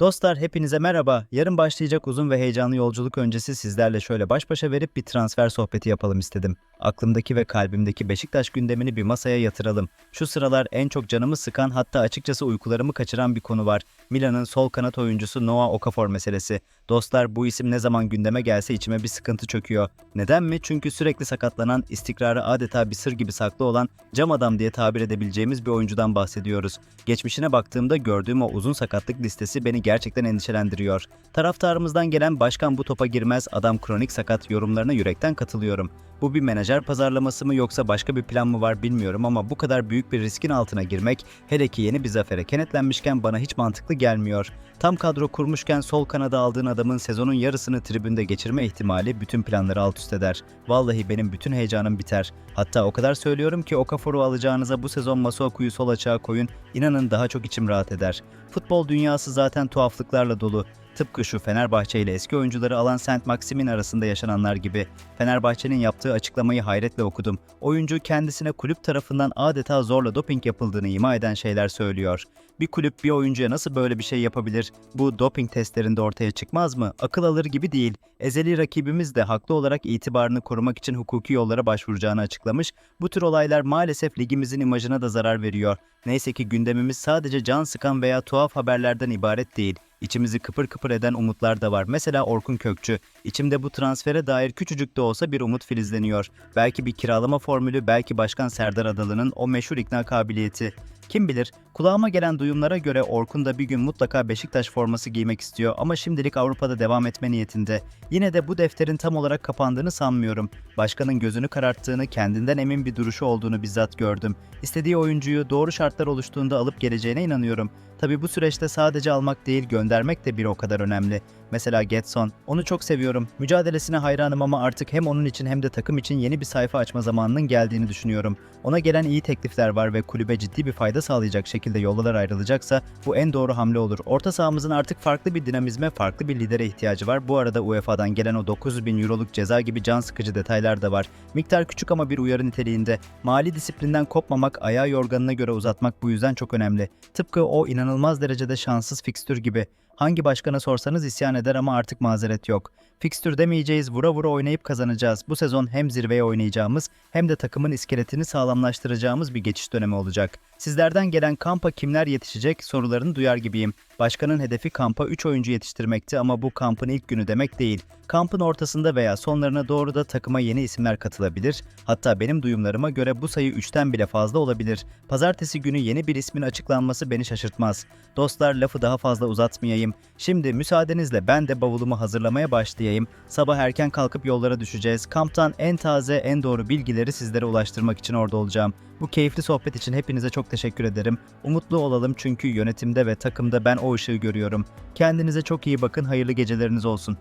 Dostlar hepinize merhaba. Yarın başlayacak uzun ve heyecanlı yolculuk öncesi sizlerle şöyle baş başa verip bir transfer sohbeti yapalım istedim. Aklımdaki ve kalbimdeki Beşiktaş gündemini bir masaya yatıralım. Şu sıralar en çok canımı sıkan hatta açıkçası uykularımı kaçıran bir konu var. Milan'ın sol kanat oyuncusu Noah Okafor meselesi. Dostlar bu isim ne zaman gündeme gelse içime bir sıkıntı çöküyor. Neden mi? Çünkü sürekli sakatlanan, istikrarı adeta bir sır gibi saklı olan cam adam diye tabir edebileceğimiz bir oyuncudan bahsediyoruz. Geçmişine baktığımda gördüğüm o uzun sakatlık listesi beni gerçekten endişelendiriyor. Taraftarımızdan gelen başkan bu topa girmez, adam kronik sakat yorumlarına yürekten katılıyorum. Bu bir menajer pazarlaması mı yoksa başka bir plan mı var bilmiyorum ama bu kadar büyük bir riskin altına girmek hele ki yeni bir zafere kenetlenmişken bana hiç mantıklı gelmiyor. Tam kadro kurmuşken sol kanada aldığın adamın sezonun yarısını tribünde geçirme ihtimali bütün planları alt üst eder. Vallahi benim bütün heyecanım biter. Hatta o kadar söylüyorum ki Okafor'u alacağınıza bu sezon Masuaku'yu sol açığa koyun, inanın daha çok içim rahat eder. Futbol dünyası zaten tuhaflıklarla dolu. Tıpkı şu Fenerbahçe ile eski oyuncuları alan Saint Maximin arasında yaşananlar gibi. Fenerbahçe'nin yaptığı açıklamayı hayretle okudum. Oyuncu kendisine kulüp tarafından adeta zorla doping yapıldığını ima eden şeyler söylüyor. Bir kulüp bir oyuncuya nasıl böyle bir şey yapabilir? Bu doping testlerinde ortaya çıkmaz mı? Akıl alır gibi değil. Ezeli rakibimiz de haklı olarak itibarını korumak için hukuki yollara başvuracağını açıklamış. Bu tür olaylar maalesef ligimizin imajına da zarar veriyor. Neyse ki gündemimiz sadece can sıkan veya tuhaf haberlerden ibaret değil. İçimizi kıpır kıpır eden umutlar da var. Mesela Orkun Kökçü. İçimde bu transfere dair küçücük de olsa bir umut filizleniyor. Belki bir kiralama formülü, belki Başkan Serdar Adalı'nın o meşhur ikna kabiliyeti. Kim bilir, kulağıma gelen duyumlara göre Orkun da bir gün mutlaka Beşiktaş forması giymek istiyor ama şimdilik Avrupa'da devam etme niyetinde. Yine de bu defterin tam olarak kapandığını sanmıyorum. Başkanın gözünü kararttığını, kendinden emin bir duruşu olduğunu bizzat gördüm. İstediği oyuncuyu doğru şartlar oluştuğunda alıp geleceğine inanıyorum. Tabi bu süreçte sadece almak değil göndermek de bir o kadar önemli. Mesela Getson, onu çok seviyorum. Mücadelesine hayranım ama artık hem onun için hem de takım için yeni bir sayfa açma zamanının geldiğini düşünüyorum. Ona gelen iyi teklifler var ve kulübe ciddi bir fayda sağlayacak şekilde yollar ayrılacaksa bu en doğru hamle olur. Orta sahamızın artık farklı bir dinamizme, farklı bir lidere ihtiyacı var. Bu arada UEFA'dan gelen o 900 bin euroluk ceza gibi can sıkıcı detaylar da var. Miktar küçük ama bir uyarı niteliğinde. Mali disiplinden kopmamak, ayağı yorganına göre uzatmak bu yüzden çok önemli. Tıpkı o inanılmaz derecede şanssız fikstür gibi. Hangi başkana sorsanız isyan eder ama artık mazeret yok. Fikstür demeyeceğiz, vura vura oynayıp kazanacağız. Bu sezon hem zirveye oynayacağımız hem de takımın iskeletini sağlamlaştıracağımız bir geçiş dönemi olacak. Sizlerden gelen kampa kimler yetişecek sorularını duyar gibiyim. Başkanın hedefi kampa 3 oyuncu yetiştirmekti ama bu kampın ilk günü demek değil. Kampın ortasında veya sonlarına doğru da takıma yeni isimler katılabilir. Hatta benim duyumlarıma göre bu sayı 3'ten bile fazla olabilir. Pazartesi günü yeni bir ismin açıklanması beni şaşırtmaz. Dostlar lafı daha fazla uzatmayayım. Şimdi müsaadenizle ben de bavulumu hazırlamaya başlayayım. Sabah erken kalkıp yollara düşeceğiz. Kamptan en taze, en doğru bilgileri sizlere ulaştırmak için orada olacağım. Bu keyifli sohbet için hepinize çok teşekkür ederim. Umutlu olalım çünkü yönetimde ve takımda ben o ışığı görüyorum. Kendinize çok iyi bakın, hayırlı geceleriniz olsun.